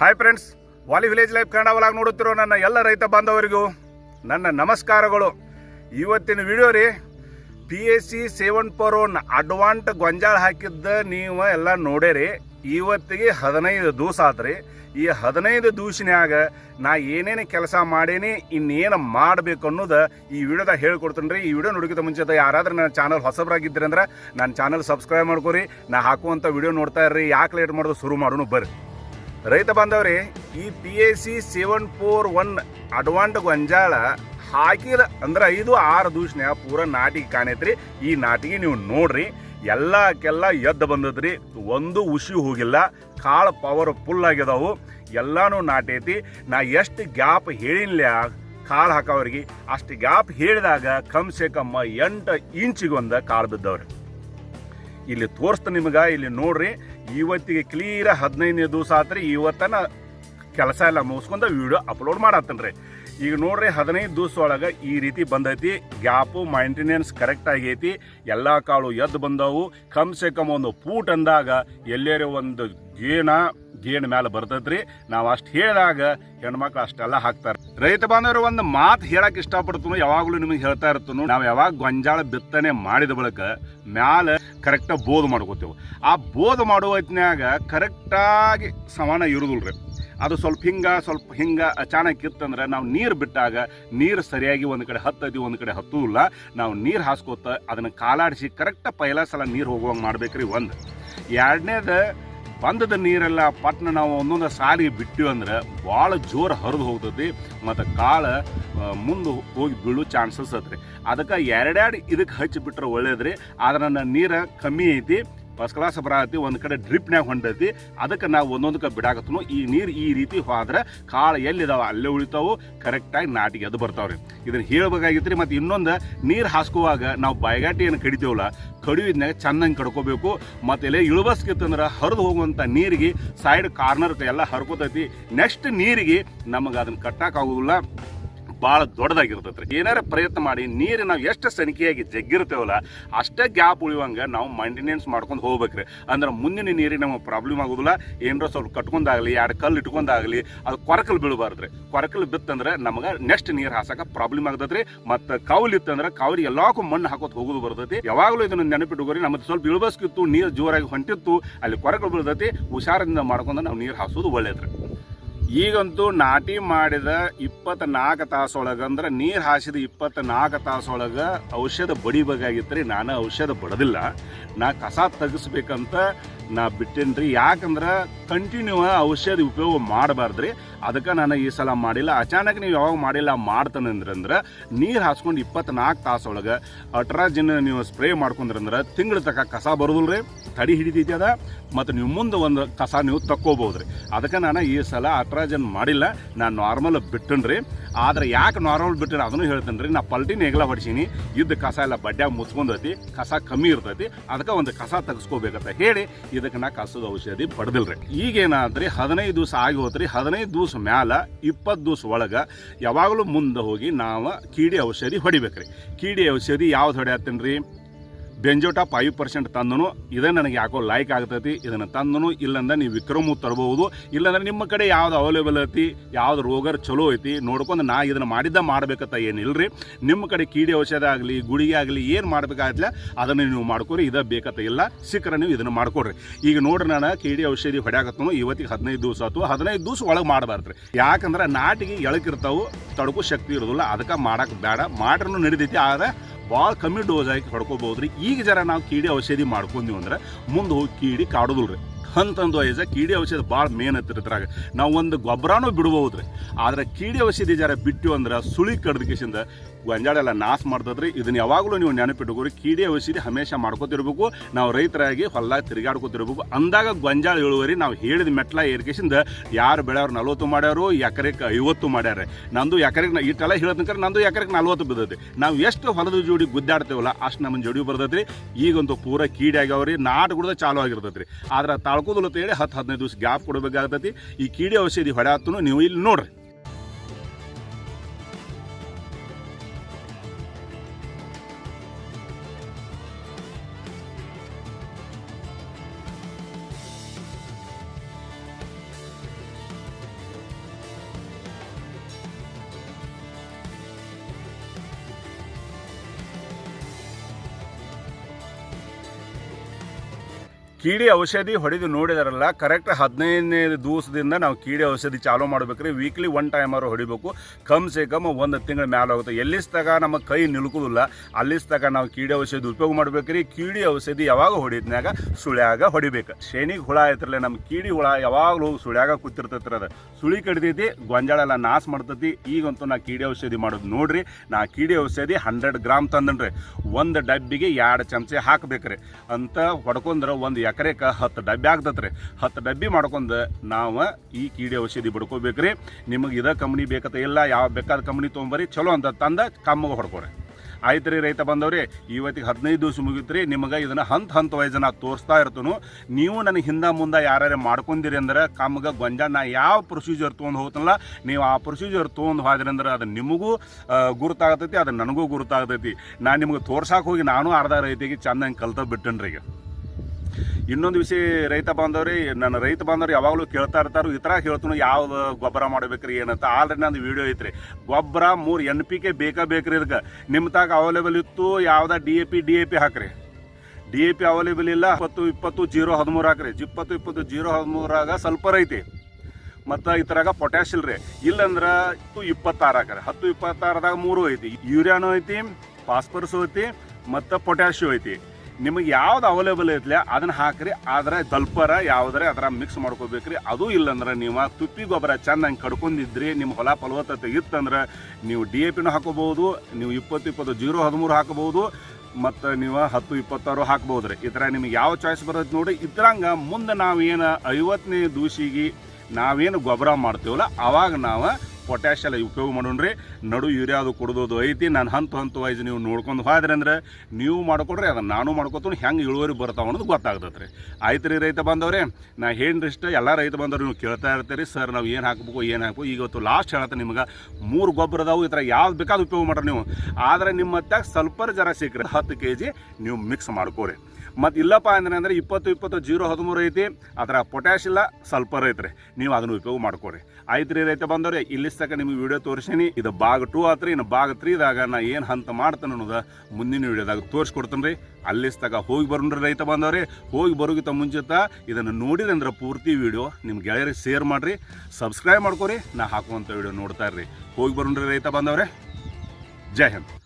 Hi friends Vali village life Kannada ಒಳಗೆ ನೋಡುತ್ತಿರೋ ನನ್ನ ಎಲ್ಲ ರೈತ ಬಾಂಧವರಿಗೂ ನನ್ನ ನಮಸ್ಕಾರಗಳು. ಇವತ್ತಿನ ವಿಡಿಯೋ ರೀ P S C seven four one Advanta ಗೊಂಜಾಳ ಹಾಕಿದ್ದ ನೀವು ಎಲ್ಲ ನೋಡೇರಿ. ಇವತ್ತಿಗೆ ಹದಿನೈದು ದಿವಸ ಆತ್ರಿ. ಈ ಹದಿನೈದು ದಿವಸನ್ಯಾಗ ನಾ ಏನೇನು ಕೆಲಸ ಮಾಡೇನಿ, ಇನ್ನೇನು ಮಾಡಬೇಕು ಅನ್ನೋದು ಈ ವಿಡಿಯೋದಾಗ ಹೇಳ್ಕೊಡ್ತೀನಿ ರೀ. ಈ ವಿಡಿಯೋ ನೋಡೋಕ್ಕಿಂತ ಮುಂಚೆ ಯಾರಾದ್ರೂ ನನ್ನ ಚಾನಲ್ ಹೊಸಬ್ರಾಗಿದ್ದೀರಿ ಅಂದ್ರೆ ನನ್ನ ಚಾನಲ್ ಸಬ್ಸ್ಕ್ರೈಬ್ ಮಾಡ್ಕೊರಿ. ನಾ ಹಾಕುವಂಥ ವಿಡಿಯೋ ನೋಡ್ತಾ ಇರ್ರಿ. ಯಾಕೆ ಲೇಟ್ ಮಾಡೋದು ಶುರು ಮಾಡೋಣ ಬರ್ರಿ. ರೈತ ಬಾಂಧವ್ರಿ, ಈ P A C seven four one Advanta ಗೊಂಜಾಳ ಹಾಕಿದ ಅಂದ್ರೆ ಐದು ಆರು ದೂಷಣ ಪೂರ ನಾಟಿಗೆ ಕಾಣೈತ್ರಿ. ಈ ನಾಟಿಗೆ ನೀವು ನೋಡ್ರಿ, ಎಲ್ಲಕ್ಕೆಲ್ಲ ಎದ್ದು ಬಂದದ್ರಿ. ಒಂದು ಉಸಿ ಹೋಗಿಲ್ಲ, ಕಾಳು ಪವರ್ ಫುಲ್ ಆಗಿದಾವು ಎಲ್ಲಾನು ನಾಟೈತಿ. ನಾ ಎಷ್ಟು ಗ್ಯಾಪ್ ಹೇಳಿಲ್ಲ ಕಾಳು ಹಾಕೋವ್ರಿಗೆ. ಅಷ್ಟು ಗ್ಯಾಪ್ ಹೇಳಿದಾಗ ಕಮ್ ಸೆ ಕಮ್ಮ ಎಂಟು ಇಂಚಿಗೊಂದು ಕಾಳು ಬಿದ್ದವ್ರಿ. ಇಲ್ಲಿ ತೋರಿಸ್ತ ನಿಮ್ಗೆ, ಇಲ್ಲಿ ನೋಡ್ರಿ ಇವತ್ತಿಗೆ ಕ್ಲಿಯರ್ ಹದಿನೈದನೇ ದಿವಸ ಆತ್ರಿ, ಇವತ್ತನ ಕೆಲಸ ಎಲ್ಲ ಮುಗಿಸ್ಕೊಂಡು ವಿಡಿಯೋ ಅಪ್ಲೋಡ್ ಮಾಡತ್ತನ್ರಿ. ಈಗ ನೋಡ್ರಿ, ಹದಿನೈದು ದಿವಸ ಒಳಗೆ ಈ ರೀತಿ ಬಂದೈತಿ. ಗ್ಯಾಪು ಮೈಂಟೆನೆನ್ಸ್ ಕರೆಕ್ಟ್ ಆಗೈತಿ. ಎಲ್ಲ ಕಾಳು ಎದ್ದು ಬಂದವು. ಕಮ್ ಸೆ ಕಮ್ ಒಂದು ಪೂಟ್ ಅಂದಾಗ ಎಲ್ಲೇರಿ ಒಂದು ಗೇಣ ಗೇಣ್ ಮೇಲೆ ಬರ್ತೈತ್ರಿ. ನಾವು ಅಷ್ಟು ಹೇಳಿದಾಗ ಹೆಣ್ಮಕ್ಳು ಅಷ್ಟೆಲ್ಲ ಹಾಕ್ತಾರೆ. ರೈತ ಬಾಂಧವರು ಒಂದು ಮಾತು ಹೇಳಕ್ಕೆ ಇಷ್ಟಪಡ್ತು ಯಾವಾಗಲೂ ನಿಮಗೆ ಹೇಳ್ತಾ ಇರ್ತನು. ನಾವು ಯಾವಾಗ ಗೊಂಜಾಳ ಬಿತ್ತನೆ ಮಾಡಿದ ಬಳಿಕ ಮ್ಯಾಲ ಕರೆಕ್ಟಾಗಿ ಬೋದ್ ಮಾಡ್ಕೋತೇವೆ. ಆ ಬೋದ್ ಮಾಡುವ ಹೊತ್ನ್ಯಾಗ ಕರೆಕ್ಟಾಗಿ ಸಮಾನ ಇರುದಿಲ್ರಿ. ಅದು ಸ್ವಲ್ಪ ಹಿಂಗ ಸ್ವಲ್ಪ ಹಿಂಗ ಅಚಾನಕ್ ಇತ್ತಂದ್ರೆ ನಾವು ನೀರು ಬಿಟ್ಟಾಗ ನೀರು ಸರಿಯಾಗಿ ಒಂದು ಕಡೆ ಹತ್ತದಿ, ಒಂದು ಕಡೆ ಹತ್ತುದಿಲ್ಲ. ನಾವು ನೀರು ಹಾಸ್ಕೋತ ಅದನ್ನ ಕಾಲಾಡಿಸಿ ಕರೆಕ್ಟ್ ಪೈಲ ಸಲ ನೀರು ಹೋಗುವಂಗೆ ಮಾಡ್ಬೇಕ್ರಿ ಒಂದು. ಎರಡನೇದು ಬಂದದ ನೀರೆಲ್ಲ ಪಟ್ನ ನಾವು ಒಂದೊಂದು ಸಾರಿಗೆ ಬಿಟ್ಟಿವಿ ಅಂದ್ರೆ ಭಾಳ ಜೋರು ಹರಿದು ಹೋಗ್ತೈತಿ ಮತ್ತು ಕಾಳು ಮುಂದೆ ಹೋಗಿ ಬೀಳೋ ಚಾನ್ಸಸ್ ಐತ್ರಿ. ಅದಕ್ಕೆ ಎರಡೆರಡು ಇದಕ್ಕೆ ಹಚ್ಚಿ ಬಿಟ್ರೆ ಒಳ್ಳೇದ್ರಿ. ಆದ್ರೆ ನನ್ನ ನೀರು ಕಮ್ಮಿ ಐತಿ. ಫಸ್ಟ್ ಕ್ಲಾಸ್ ಬರತಿ ಒಂದು ಕಡೆ ಡ್ರಿಪ್ನ್ಯಾಗ ಹೊಂಡತಿ. ಅದಕ್ಕೆ ನಾವು ಒಂದೊಂದಕ್ಕೆ ಬಿಡಾಕತ್ನು. ಈ ನೀರು ಈ ರೀತಿ ಹೋದ್ರೆ ಕಾಳು ಎಲ್ಲಿದಾವ ಅಲ್ಲೇ ಉಳಿತಾವು ಕರೆಕ್ಟಾಗಿ ನಾಟಿಗೆ ಅದು ಬರ್ತಾವ ರೀ ಇದನ್ನು ಹೇಳ್ಬೇಕಾಗಿತ್ತು ರೀ ಮತ್ತು ಇನ್ನೊಂದು ನೀರು ಹಾಸ್ಕುವಾಗ ನಾವು ಬಾಯ್ಗಾಟಿ ಏನು ಕಡಿತೇವಲ್ಲ ಕಡಿಯೋದ್ನಾಗ ಚೆನ್ನಾಗಿ ಕಡ್ಕೋಬೇಕು. ಮತ್ತು ಎಲೆ ಇಳುವಸ್ಕಿತ್ತಂದ್ರೆ ಹರಿದು ಹೋಗುವಂಥ ನೀರಿಗೆ ಸೈಡ್ ಕಾರ್ನರ್ ಎಲ್ಲ ಹರ್ಕೋತೈತಿ. ನೆಕ್ಸ್ಟ್ ನೀರಿಗೆ ನಮಗೆ ಅದನ್ನು ಕಟ್ಟಕ್ಕಾಗೋದಿಲ್ಲ ಭಾಳ ದೊಡ್ಡದಾಗಿರ್ತೈತ್ರಿ. ಏನಾರ ಪ್ರಯತ್ನ ಮಾಡಿ ನೀರು ನಾವು ಎಷ್ಟು ಸನಿಕೆಯಾಗಿ ಜಗ್ಗಿರ್ತೇವಲ್ಲ, ಅಷ್ಟೇ ಗ್ಯಾಪ್ ಉಳಿಯುವಂಗೆ ನಾವು ಮೈಂಟೆನೆನ್ಸ್ ಮಾಡ್ಕೊಂಡು ಹೋಗ್ಬೇಕ್ರಿ. ಅಂದ್ರೆ ಮುಂದಿನ ನೀರಿಗೆ ನಮಗೆ ಪ್ರಾಬ್ಲಮ್ ಆಗೋದಿಲ್ಲ, ಏನರ ಸ್ವಲ್ಪ ಕಟ್ಕೊಂಡಾಗಲಿ ಎರಡು ಕಲ್ಲು ಇಟ್ಕೊಂಡಾಗಲಿ, ಅದು ಕೊರಕಲ್ ಬೀಳಬಾರ್ದ್ರಿ. ಕೊರಕಲ್ ಬಿತ್ತಂದ್ರೆ ನಮಗೆ ನೆಕ್ಸ್ಟ್ ನೀರು ಹಾಸಕ್ಕೆ ಪ್ರಾಬ್ಲಮ್ ಆಗ್ತೈತೆ ರೀ ಮತ್ತು ಕೌಲ್ ಇತ್ತಂದ್ರೆ ಕೌಲ್ ಎಲ್ಲಾಕು ಮಣ್ಣು ಹಾಕೋದು ಹೋಗೋದು ಬರ್ತೈತಿ. ಯಾವಾಗಲೂ ಇದನ್ನು ನೆನಪಿಟ್ಟುಕೋರಿ ನಮ್ಮದು ಸ್ವಲ್ಪ ಇಳಬಸ್ಕಿತ್ತು ನೀರು ಜೋರಾಗಿ ಹೊಂಟಿತ್ತು, ಅಲ್ಲಿ ಕೊರಕಲ್ ಬೀಳ್ತೈತಿ, ಹುಷಾರದಿಂದ ಮಾಡ್ಕೊಂಡು ನಾವು ನೀರು ಹಾಸೋದು ಒಳ್ಳೇದ್ರಿ. ಈಗಂತೂ ನಾಟಿ ಮಾಡಿದ ಇಪ್ಪತ್ನಾಲ್ಕು ತಾಸೊಳಗಂದ್ರೆ ನೀರು ಹಾಸಿದ ಇಪ್ಪತ್ನಾಲ್ಕು ತಾಸೊಳಗೆ ಔಷಧ ಬಡಿಬೇಕಾಗಿತ್ತು ರೀ. ನಾನು ಔಷಧ ಬಡದಿಲ್ಲ. ನಾ ಕಸ ತೆಗಿಸ್ಬೇಕಂತ ನಾ ಬಿಟ್ಟೇನ್ರಿ. ಯಾಕಂದ್ರೆ ಕಂಟಿನ್ಯೂ ಔಷಧಿ ಉಪಯೋಗ ಮಾಡಬಾರ್ದ್ರಿ. ಅದಕ್ಕೆ ನಾನು ಈ ಸಲ ಮಾಡಿಲ್ಲ. ಅಚಾನಕ್ ನೀವು ಯಾವಾಗ ಮಾಡಿಲ್ಲ, ಮಾಡ್ತಾನೆ ಅಂದ್ರೆ ನೀರು ಹಾಸ್ಕೊಂಡು ಇಪ್ಪತ್ನಾಲ್ಕು ತಾಸೊಳಗೆ ಅಟ್ರಾಜಿನ್ ನೀವು ಸ್ಪ್ರೇ ಮಾಡ್ಕೊಂಡ್ರಂದ್ರೆ ತಿಂಗಳ ತಕ ಕಸ ಬರೋದಿಲ್ಲ ರೀ ತಡಿ ಹಿಡಿತೈತಿ ಅದ. ಮತ್ತು ನೀವು ಮುಂದೆ ಒಂದು ಕಸ ನೀವು ತಕ್ಕೋಬೋದ್ರಿ. ಅದಕ್ಕೆ ನಾನು ಈ ಸಲ ಅಟ್ರಾಜನ್ ಮಾಡಿಲ್ಲ. ನಾನು ನಾರ್ಮಲ್ ಬಿಟ್ಟನ್ರಿ. ಆದ್ರೆ ಯಾಕೆ ನಾರ್ಮಲ್ ಬಿಟ್ಟರೆ ಅದನ್ನು ಹೇಳ್ತೇನೆ ರೀ. ನಾ ಪಲ್ಟಿನ ಹೆಗ್ಲ ಹೊಡ್ಸೀನಿ. ಇದ್ದ ಕಸ ಎಲ್ಲ ಬಡ್ಡ್ಯಾಗ ಮುಚ್ಕೊಂಡೈತಿ. ಕಸ ಕಮ್ಮಿ ಇರ್ತೈತಿ. ಅದಕ್ಕೆ ಒಂದು ಕಸ ತೆಗೆಸ್ಕೋಬೇಕಂತ ಹೇಳಿ ಇದಕ್ಕೆ ನಾ ಕಸದ ಔಷಧಿ ಪಡೆದಿಲ್ರಿ ಈಗೇನಾದ್ರಿ ಹದಿನೈದು ದಿವಸ ಆಗಿ ಹೋತ್ರಿ. ಹದಿನೈದು ದಿವಸ ಮ್ಯಾಲ ಇಪ್ಪತ್ತು ದಿವಸ ಒಳಗೆ ಯಾವಾಗಲೂ ಮುಂದೆ ಹೋಗಿ ನಾವು ಕೀಡಿ ಔಷಧಿ ಹೊಡಿಬೇಕ್ರಿ. ಕೀಡಿ ಔಷಧಿ ಯಾವ್ದು ಹೊಡೆಯತ್ತೇನ್ರಿ ಬೆಂಜೋಟ ಫೈವ್ ಪರ್ಸೆಂಟ್ ತಂದನು, ಇದೇ ನನಗೆ ಯಾಕೋ ಲೈಕ್ ಆಗ್ತೈತಿ, ಇದನ್ನು ತಂದನು, ಇಲ್ಲಂದ್ರೆ ನೀವು ವಿಕ್ರಮು ತರಬಹುದು. ಇಲ್ಲಂದ್ರೆ ನಿಮ್ಮ ಕಡೆ ಯಾವ್ದು ಅವೈಲೇಬಲ್ ಐತಿ, ಯಾವ್ದು ರೋಗರ್ ಚಲೋ ಐತಿ, ನೋಡ್ಕೊಂಡು ನಾ ಇದನ್ನು ಮಾಡಿದ್ದ ಮಾಡ್ಬೇಕಂತ ರೀ ನಿಮ್ಮ ಕಡೆ ಕೀಡಿ ಔಷಧ ಆಗಲಿ ಗುಡಿಗೆ ಆಗಲಿ, ಏನು ಮಾಡಬೇಕಾಗತ್ತಲ್ಲ ಅದನ್ನು ನೀವು ಮಾಡ್ಕೊರಿ, ಇದ ಬೇಕತ್ತ ಇಲ್ಲ, ಸಿಕ್ಕರೆ ನೀವು ಇದನ್ನು ಮಾಡ್ಕೊಡ್ರಿ. ಈಗ ನೋಡ್ರಿ ನಾನು ಕೀಡಿ ಔಷಧಿ ಹೊಡ್ಯಾಕತ್ತನು, ಇವತ್ತಿಗೆ ಹದಿನೈದು ದಿವಸ ಆತು, ಹದಿನೈದು ದಿವಸ ಒಳಗೆ ಮಾಡಬಾರ್ದ್ರಿ. ಯಾಕಂದ್ರೆ ನಾಟಿಗೆ ಎಳಕಿರ್ತಾವು, ತಡಕು ಶಕ್ತಿ ಇರೋದಿಲ್ಲ, ಅದಕ್ಕೆ ಮಾಡಕ್ಕೆ ಬೇಡ ಮಾಡ್ರೂ ನಡಿತೈತಿ, ಆದ್ರೆ ಭಾಳ ಕಮ್ಮಿ ಡೋಸ್ ಆಗಿ ಹೊಡ್ಕೋಬಹುದು ರೀ ಈಗ ಜರ ನಾವು ಕೀಡಿ ಔಷಧಿ ಮಾಡ್ಕೊಂಡ್ವಿ ಅಂದ್ರೆ ಮುಂದೆ ಹೋಗಿ ಕೀಡಿ ಕಾಡೋದಿಲ್ಲ ರೀ ಅಂತಂದು ಐಜ ಕೀಡಿ ಔಷಧ ಭಾಳ ಮೇನ್ ಹತ್ತಿರದ್ರಾಗ ನಾವು ಒಂದು ಗೊಬ್ಬರನೂ ಬಿಡ್ಬೋದು ರೀ ಆದ್ರೆ ಕೀಡಿ ಔಷಧಿ ಜರ ಬಿಟ್ಟು ಅಂದ್ರೆ ಸುಳಿ ಕಡ್ದ ಗೊಂಜಾಳ ಎಲ್ಲ ನಾಶ ಮಾಡ್ತದ್ರಿ. ಇದನ್ನ ಯಾವಾಗಲೂ ನೀವು ನೆನಪಿಟ್ಕೋರಿ. ಕೀಡಿ ಔಷಧಿ ಹಮೇಶ ಮಾಡ್ಕೋತಿರ್ಬೇಕು. ನಾವು ರೈತರಾಗಿ ಹೊಲ್ದಾಗ ತಿರುಗಾಡ್ಕೋತಿರ್ಬೇಕು. ಅಂದಾಗ ಗೊಂಜಾಳ ಇಳುವರಿ ನಾವು ಹೇಳಿದ ಮೆಟ್ಲ ಏರ್ಕೇಶಿಂದ ಯಾರು ಬೆಳೆಯವ್ರು ನಲ್ವತ್ತು ಮಾಡ್ಯಾರು ಎಕರೆಗೆ ಐವತ್ತು ಮಾಡ್ಯಾರ. ನಂದು ಎಕರೆಗೆ ಇಟ್ಟೆಲ್ಲ ಹೇಳತ್ನಕರ ನಂದು ಎಕರೆಗೆ ನಲ್ವತ್ತು ಬಿದ್ದೈತಿ. ನಾವು ಎಷ್ಟು ಹೊಲದ ಜೋಡಿ ಗುದ್ದಾಡ್ತೇವಲ್ಲ, ಅಷ್ಟು ನಮ್ಮ ಜೋಡಿ ಬರ್ತೈತಿ ಈಗಂತೂ ಪೂರ ಕೀಡಿ ಆಗ್ಯಾವ್ರಿ, ನಾಟ್ ಕೂಡ ಚಾಲು ಆಗಿರ್ತೈತ್ರಿ. ಆದ್ರೆ ತಾಳ್ಕೋದಿಲ್ಲ ಹೇಳಿ ಹತ್ತು ಹದಿನೈದು ದಿವಸ ಗ್ಯಾಪ್ ಕೊಡಬೇಕಾಗ್ತೈತಿ ಈ ಕೀಡೆ ಔಷಧಿ ಹೊಡ್ಯಾತನು ನೀವು ಇಲ್ಲಿ ನೋಡ್ರಿ. ಕೀಡಿ ಔಷಧಿ ಹೊಡೆದು ನೋಡಿದಾರಲ್ಲ ಕರೆಕ್ಟ್ ಹದಿನೈದನೇ ದಿವಸದಿಂದ ನಾವು ಕೀಡಿ ಔಷಧಿ ಚಾಲೂ ಮಾಡ್ಬೇಕ್ರಿ. ವೀಕ್ಲಿ ಒನ್ ಟೈಮ್ ಅವರು ಹೊಡಿಬೇಕು. ಕಮ್ ಸೇ ಕಮ್ ಒಂದು ತಿಂಗಳ ಮ್ಯಾಲ ಹೋಗುತ್ತೆ ಎಲ್ಲಿಸ್ತಾಗ ನಮ್ಮ ಕೈ ನಿಲ್ಕೋದಿಲ್ಲ ಅಲ್ಲಿಸ್ತಾಗ ನಾವು ಕೀಡಿ ಔಷಧಿ ಉಪಯೋಗ ಮಾಡ್ಬೇಕ್ರಿ. ಕೀಡಿ ಔಷಧಿ ಯಾವಾಗ ಹೊಡಿದ್ನಾಗ ಸುಳ್ಯಾಗ ಹೊಡಿಬೇಕು. ಶೇನಿಗೆ ಹುಳ ಐತ್ರಲ್ಲ ನಮ್ಮ ಕೀಡಿ ಹುಳ ಯಾವಾಗಲೂ ಸುಳ್ಯಾಗ ಕೂತಿರ್ತೈತ್ರ ಅದು. ಸುಳಿ ಕಡಿತೈತಿ ಗೊಂಜಾಳ ಎಲ್ಲ ನಾಶ ಮಾಡ್ತೈತಿ. ಈಗಂತೂ ನಾ ಕೀಡಿ ಔಷಧಿ ಮಾಡೋದು ನೋಡ್ರಿ, ನಾ ಕೀಡಿ ಔಷಧಿ ಹಂಡ್ರೆಡ್ ಗ್ರಾಮ್ ತಂದನ್ರಿ. ಒಂದು ಡಬ್ಬಿಗೆ ಎರಡು ಚಮಚೆ ಹಾಕ್ಬೇಕ್ರಿ. ಅಂತ ಹೊಡ್ಕೊಂಡ್ರೆ ಒಂದು ಎಕರೆಗೆ ಹತ್ತು ಡಬ್ಬಿ ಆಗ್ತತ್ರಿ ಹತ್ತು ಡಬ್ಬಿ ಮಾಡ್ಕೊಂಡು ನಾವು ಈ ಕೀಡೆ ಔಷಧಿ ಬಿಡ್ಕೋಬೇಕ್ರಿ ನಿಮಗೆ ಇದೇ ಕಂಪ್ನಿ ಬೇಕತ್ತ ಇಲ್ಲ, ಯಾವ ಬೇಕಾದ ಕಂಪ್ನಿ ತೊಗೊಂಬರಿ, ಚಲೋ ಅಂತ ತಂದು ಕಮ್ಮಗೆ ಹೊಡ್ಕೊರಿ. ಆಯ್ತು ರೀ ರೈತ ಬಂದವ್ರಿ, ಇವತ್ತಿಗೆ ಹದಿನೈದು ದಿವಸ ರೀ. ನಿಮಗೆ ಇದನ್ನು ಹಂತ ಹಂತ ವಯಸ್ಸು ನಾ ತೋರಿಸ್ತಾ ಇರ್ತನು. ನೀವು ನನಗೆ ಹಿಂದೆ ಮುಂದೆ ಯಾರ್ಯಾರು ಮಾಡ್ಕೊಂಡಿರಿ ಅಂದ್ರೆ ಕಮ್ಗೆ ಗೊಂಜಾ ನಾ ಯಾವ ಪ್ರೊಸೀಜರ್ ತೊಗೊಂಡು ಹೋಗ್ತನಲ್ಲ, ನೀವು ಆ ಪ್ರೊಸೀಜರ್ ತೊಗೊಂಡು ಹೋದ್ರಿ ಅಂದ್ರೆ ಅದು ನಿಮಗೂ ಗುರುತಾಗತೈತಿ, ಅದು ನನಗೂ ಗುರುತಾಗತೈತಿ. ನಾನು ನಿಮ್ಗೆ ತೋರ್ಸಕ್ಕೆ ಹೋಗಿ ನಾನು ಅರ್ಧ ರೈತಿಗೆ ಚಂದಂಗೆ ಕಲ್ತ ಬಿಟ್ಟನ್ರಿ ಈಗ. ಇನ್ನೊಂದು ವಿಷಯ, ರೈತ ಬಾಂಧವ್ರಿ, ನನ್ನ ರೈತ ಬಾಂಧವ್ರು ಯಾವಾಗಲೂ ಕೇಳ್ತಾ ಇರ್ತಾರೋ, ಈ ಥರ ಹೇಳ್ತಾನು ಯಾವ್ದು ಗೊಬ್ಬರ ಮಾಡ್ಬೇಕ್ರಿ ಏನಂತ. ಆಲ್ರೆಡಿ ನಂದು ವಿಡಿಯೋ ಐತ್ರಿ. ಗೊಬ್ಬರ ಮೂರು ಎನ್ ಪಿ ಕೆ ಬೇಕಾ ಬೇಕ್ರಿ ಇದಕ್ಕೆ? ನಿಮ್ಮ ತಾಗ ಅವೈಲೇಬಲ್ ಇತ್ತು, ಯಾವ್ದು D A P D A P ಹಾಕ್ರಿ. ಡಿ ಎ ಪಿ ಅವೈಲೇಬಲ್ ಇಲ್ಲ, ಇಪ್ಪತ್ತು ಇಪ್ಪತ್ತು, ಜೀರೋ, ಹದಿಮೂರು ಹಾಕ್ರಿ. ಇಪ್ಪತ್ತು ಇಪ್ಪತ್ತು, ಜೀರೋ ಹದಿಮೂರಾಗ ಸಲ್ಫರ್ ಐತಿ ಮತ್ತು ಇದ್ರಾಗ ಪೊಟ್ಯಾಶ್ ಇಲ್ರಿ. ಇಲ್ಲಂದ್ರೆ ಹತ್ತು, ಇಪ್ಪತ್ತಾರು ಹಾಕ್ರಿ. ಹತ್ತು, ಇಪ್ಪತ್ತಾರದಾಗ ಮೂರು ಐತಿ. ಯೂರಿಯಾನು ಐತಿ ಫಾಸ್ಫರಸ್ ಐತಿ, ಮತ್ತು ಪೊಟ್ಯಾಶಿಯು ಐತಿ. ನಿಮಗೆ ಯಾವ್ದು ಅವೈಲೇಬಲ್ ಐತ್ಲೆ ಅದನ್ನ ಹಾಕ್ರಿ. ಆದ್ರೆ ದಲ್ಪರ ಯಾವ್ದಾರೆ ಅದರ ಮಿಕ್ಸ್ ಮಾಡ್ಕೋಬೇಕ್ರಿ. ಅದು ಇಲ್ಲಂದ್ರೆ ನೀವು ತುಪ್ಪಿ ಗೊಬ್ಬರ ಚೆನ್ನಾಗಿ ಕಡ್ಕೊಂಡಿದ್ರಿ ನಿಮ್ಮ ಹೊಲ ಫಲವತ್ತತೆ ಇತ್ತಂದ್ರೆ ನೀವು ಡಿ ಎ ಪಿನೂ ಹಾಕೋಬಹುದು, ನೀವು ಇಪ್ಪತ್ತು ಇಪ್ಪತ್ತು ಜೀರೋ ಹದಿಮೂರು ಹಾಕಬಹುದು, ಮತ್ತು ನೀವು ಹತ್ತು ಇಪ್ಪತ್ತಾರು ಹಾಕ್ಬೋದು ರೀ ಥರ ನಿಮಗೆ ಯಾವ ಚಾಯ್ಸ್ ಬರುತ್ತೆ ನೋಡಿ, ಇದ್ರಂಗೆ ಮುಂದೆ ನಾವೇನು ಐವತ್ತನೇ ದೂಸಿಗೆ ನಾವೇನು ಗೊಬ್ಬರ ಮಾಡ್ತೀವಲ್ಲ, ಅವಾಗ ನಾವು ಪೊಟ್ಯಾಶ್ ಎಲ್ಲ ಉಪಯೋಗ ಮಾಡೋಣ್ರಿ ನಡು ಯೂರಿಯಾದು ಕೊಡೋದು ಐತಿ, ನಾನು ಹಂತ ಹಂತ ವಾಯ್ಸ್ ನೀವು ನೋಡ್ಕೊಂಡು ಹೋದ್ರಿ ಅಂದ್ರೆ ನೀವು ಮಾಡ್ಕೊಡ್ರಿ ಅದನ್ನು ನಾನು ಮಾಡ್ಕೊತೀನಿ, ಹೆಂಗೆ ಇಳುವರಿ ಬರ್ತಾವ ಅನ್ನೋದು ಗೊತ್ತಾಗ್ತದೆ ರೀ. ಆಯ್ತು ರೀ ರೈತ ಬಂದವ್ರೆ ನಾ ಹೇಳಿರಿ ಇಷ್ಟ, ಎಲ್ಲ ರೈತ ಬಂದವ್ರು ನೀವು ಕೇಳ್ತಾ ಇರ್ತೀರಿ, ಸರ್, ನಾವು ಏನು ಹಾಕ್ಬೇಕು ಏನು ಹಾಕ್ಬೇಕು? ಇವತ್ತು ಲಾಸ್ಟ್ ಹೇಳತ್ತೆ ನಿಮ್ಗೆ, ಮೂರು ಗೊಬ್ಬರ ಅದಾವು, ಈ ಥರ ಯಾವ್ದು ಬೇಕಾದ ಉಪಯೋಗ ಮಾಡ್ರಿ ನೀವು. ಆದರೆ ನಿಮ್ಮ ಮತ್ತೆ ಸಲ್ಫರ್ ಜರ ಸಿಕ್ಕರೆ, ಹತ್ತು ಕೆ ಜಿ ನೀವು ಮಿಕ್ಸ್ ಮಾಡ್ಕೋರಿ. ಮತ್ತು ಇಲ್ಲಪ್ಪ ಅಂದ್ರೆ ಅಂದ್ರೆ ಇಪ್ಪತ್ತು ಇಪ್ಪತ್ತು, ಜೀರೋ, ಹದಿಮೂರು ಐತಿ ಅದರ ಪೊಟ್ಯಾಶ್ ಇಲ್ಲ ಸಲ್ಫರ್ ಐತ್ರಿ ನೀವು ಅದನ್ನು ಉಪಯೋಗ ಮಾಡ್ಕೊರಿ. ಆಯ್ತು ರೀ ರೈತ ಬಂದವ್ರೆ ಇಲ್ಲಿ ತನಕ ನಿಮಗೆ ವಿಡಿಯೋ ತೋರಿಸೀನಿ. ಇದು ಭಾಗ ಟೂ ಆತ್ರಿ, ಇನ್ನು ಭಾಗ ತ್ರೀದಾಗ ನಾ ಏನು ಹಂತ ಮಾಡ್ತೇನೆ ಅನ್ನೋದು ಮುಂದಿನ ವಿಡಿಯೋದಾಗ ತೋರಿಸ್ಕೊಡ್ತೇನೆ ರೀ ಅಲ್ಲಿಸ್ತಾಗ ಹೋಗಿ ಬರೋಣ್ರಿ ರೈತ ಬಂದವ್ರಿ ಹೋಗಿ ಬರೋಗಿತ್ತ ಮುಂಚಿತ ಇದನ್ನು ನೋಡಿರಿ ಅಂದ್ರೆ ಪೂರ್ತಿ ವಿಡಿಯೋ ನಿಮ್ಮ ಗೆಳೆಯರಿಗೆ ಶೇರ್ ಮಾಡಿರಿ. ಸಬ್ಸ್ಕ್ರೈಬ್ ಮಾಡ್ಕೊರಿ, ನಾ ಹಾಕುವಂಥ ವಿಡಿಯೋ ನೋಡ್ತಾ ಇರ್ರಿ. ಹೋಗಿ ಬರೋಣ್ರಿ ರೈತ ಬಂದವ್ರೆ ಜೈ ಹಿಂದ್.